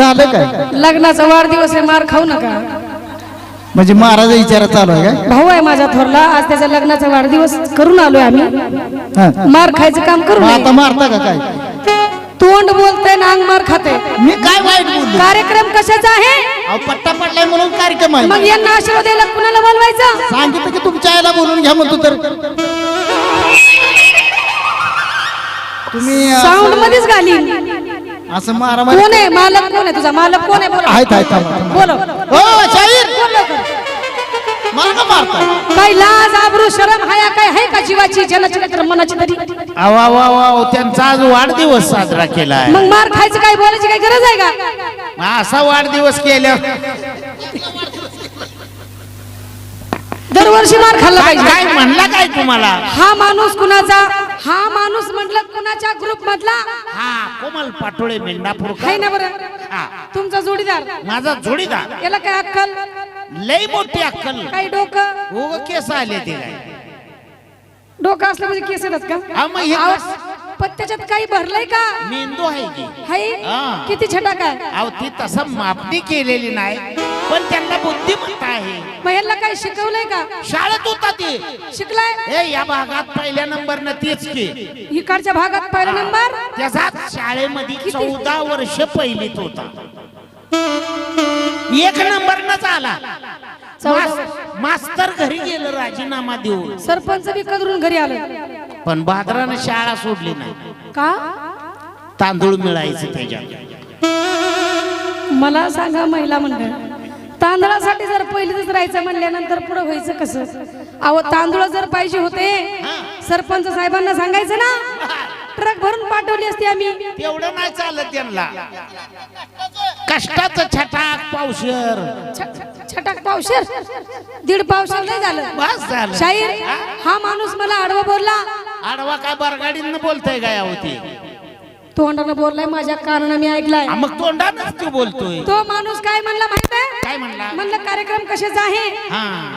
झालं काय? लग्नाचा वाढदिवस आहे मार खाऊ नका. म्हणजे महाराज विचार चालू आहे काय भाऊ आहे माझा थोरला आज त्याचा लग्नाचा वाढदिवस करून आलोय आम्ही. हा. मार खायचं काम करू मग नये. आता मारता का काय? तोंड बोलतंय ना अंग मार खाते मी काय वाईट बोललो? कार्यक्रम कशाचा आहे? अहो, पट्टा पडलाय म्हणून कार्यक्रम मग आहे यांना आशीर्वाद द्यायला कुणाला बोलवायचं? सांगितलं की तुमच्या आईला बोलून घ्या म्हणतो तर. तुम्ही साऊंड मध्येच घाली असं मारामारी कोण आहे? मालक कोण आहे? तुझा मालक कोण आहे? बोल. आहेत आहेत थांबा. बोलो. शाहीर! बोल. लवकर. मला का मारता. काय लाज आबरू शरम हाया काय आहे का जीवाची? जनाची नाही तर मनाची तरी. अवा वा वा त्यांचा आज वाढदिवस साजरा केला मग मार खायचं काय? बोलायची काय गरज आहे का? असा वाढदिवस केल्या दरवर्षी मार खाल्ला पाहिजे. काय म्हणला काय तुम्हाला? हा माणूस कुणाचा? हा माणूस म्हटलं कुणाच्या ग्रुप मधला? हा कोमल पाटोळे मेंढापूर आहे ना बरं? हा. तुमचा जोडीदार? माझा जोडीदार. याला काय अक्कल? लई मोठी अक्कल. काही डोकं? उग केस आले ते काय? डोकं असलं म्हणजे केस येतात का? हा, मग हे कस- पण त्याच्यात काही भरलंय का? मेंदू आहे की. हाय हा. किती छटा काय अहो ती तसं मापणी केलेली नाही. पण त्यांना बुद्धिमत्ता आहे. मग यांना काही शिकवलंय का? शाळेत होता ते. शिकलाय? ए या भागात पहिल्या नंबरनं तेच की. इकडच्या भागात पहिला नंबर? त्याचा शाळेमध्ये चौदा वर्ष पहिलीत होता. एक नंबरनच आला. चौदा मास- मास्तर घरी गेलं राजीनामा देऊन. सरपंच बी कदरून घरी आलं? पण बादरानं शाळा सोडली नाही. का? तांदूळ मिळायचं त्याच्यात. मला सांगा महिला मंडळ. तांदळासाठी जर पहिलीच राहायचं म्हणल्यानंतर पुढे व्हायचं कसं? अहो तांदूळ जर पाहिजे होते सरपंच साहेबांना सांगायचं ना? ट्रक भरून पाठवली असती आम्ही. तेवढं नाही चालत त्यांना. कष्टाचं छटाक पावशर. छटाक पावशेर? दीड पावशेर नाही झालं. शाहीर हा? माणूस मला आडवा बोलला. आडवा काय बरगाडीनं बोलतोय काय होती तोंडानं बोललाय माझ्या कानानं मी ऐकलाय. मग तोंडानच तू बोलतोय. तो माणूस काय म्हणला माहीत आहे? काय म्हणला? म्हणलं कार्यक्रम कशाचा आहे?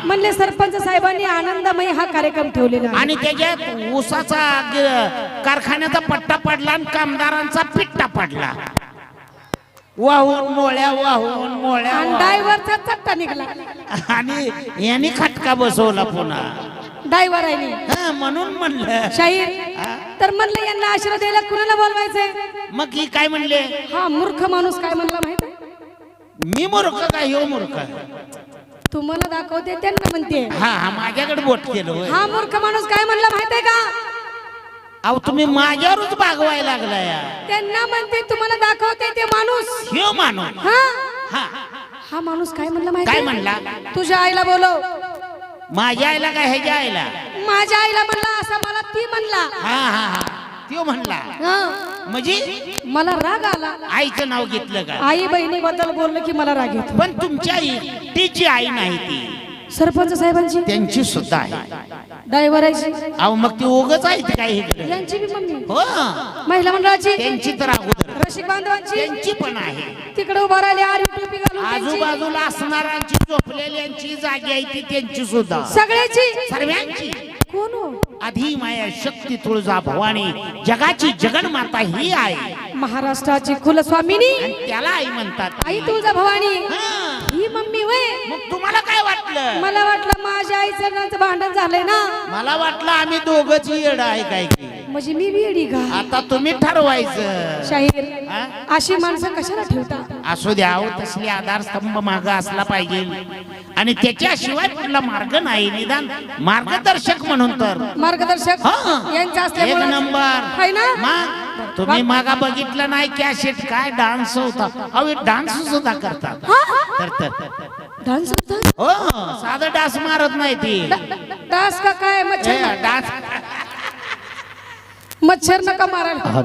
म्हणले सरपंच साहेबांनी आनंदमय हा कार्यक्रम ठेवलेला आहे. आणि त्याच्यात ऊसाचा ग- कारखान्याचा पट्टा पडला आणि कामदारांचा पिट्टा पडला. वाहून मोळ्या वाहून मोळ्या आणि वाहून. डायव्हरचा चट्टा निघाला. आणि यांनी खटका बसवला पुन्हा. डायव्हर आहे. हा, म्हणून म्हणलं. शाहीर तर म्हणलं यांना आशीर्वाद द्यायला कुणाला बोलवायचंय? मग ही काय म्हणले? हा मूर्ख माणूस काय म्हणला माहीत? मी मूर्ख काय ह्यो मूर्ख? तुम्हाला दाखवते त्यांना म्हणते. हा हा माझ्याकडे बोट केलं होय. हा मूर्ख माणूस काय म्हणला माहीत आहे का? अहो तुम्ही माझ्यावरच भागवायला लागलाय. त्यांना म्हणते तुम्हाला दाखवते ते माणूस. ह्यो माणूस. हा? हा. हा माणूस काय म्हणला माहीत काय? म्हणला? तुझ्या आईला बोलव. माझ्या आईला काय ह्याच्या आईला? माझ्या आईला म्हणला असं मला ती म्हणला. हा हा हा. त्यो म्हणला हा. म्हणजे मला राग आला. आईचं नाव घेतलं का? आई बहिणी बद्दल बोललं की मला राग येतो. पण तुमची आई तिची आई नाही ती. सरपंच साहेबांची? त्यांची सुद्धा आहे. डायव्हराची अहो मग ती ओगच आहे ती काय इकडे. यांची बी मम्मी. हो. महिला मंडळाची? त्यांची तर अगोदर. रसिक बांधवांची? त्यांची पण आहे. तिकडे उभा राहिले आरी टोपी घालून त्यांची. आजूबाजूला असणाऱ्यांची झोपलेल्यांची जागी आहे ती त्यांची सुद्धा. सगळ्याची? सर्वांची. आधी माया शक्ती तुळजा भवानी जगाची जगन्माता ही आहे. महाराष्ट्राची कुलस्वामिनी आणि त्याला आई म्हणतात. आई तुळजा भवानी. हा. ही मम्मी वय. मग तुम्हाला काय वाटलं? मला वाटलं माझ्या आईचं नाचं भांडण झालंय ना. मला वाटलं आम्ही दोघच येड आहे काय की. म्हणजे मी वेडी का? आता तुम्ही ठरवायचं. शाहीर हा? अशी माणसं कशाला ठेवता असू द्या अहो, तसली आधारस्तंभ माग असला पाहिजे. आणि त्याच्याशिवाय कुठला मार्ग नाही. निदान मार्गदर्शक म्हणून तर. मार्गदर्शक? हा. यांचं एक असल्यामुळं नंबर. आहे ना? मग तुम्ही मागा बघितलं नाही कॅसेट काय डान्स होता? अहो डान्स सुद्धा करतात. करतात डान्स हो साधं डान्स मारत नाही ती. डान्स का काय? मच्छर डान्स मच्छर नका मारायला.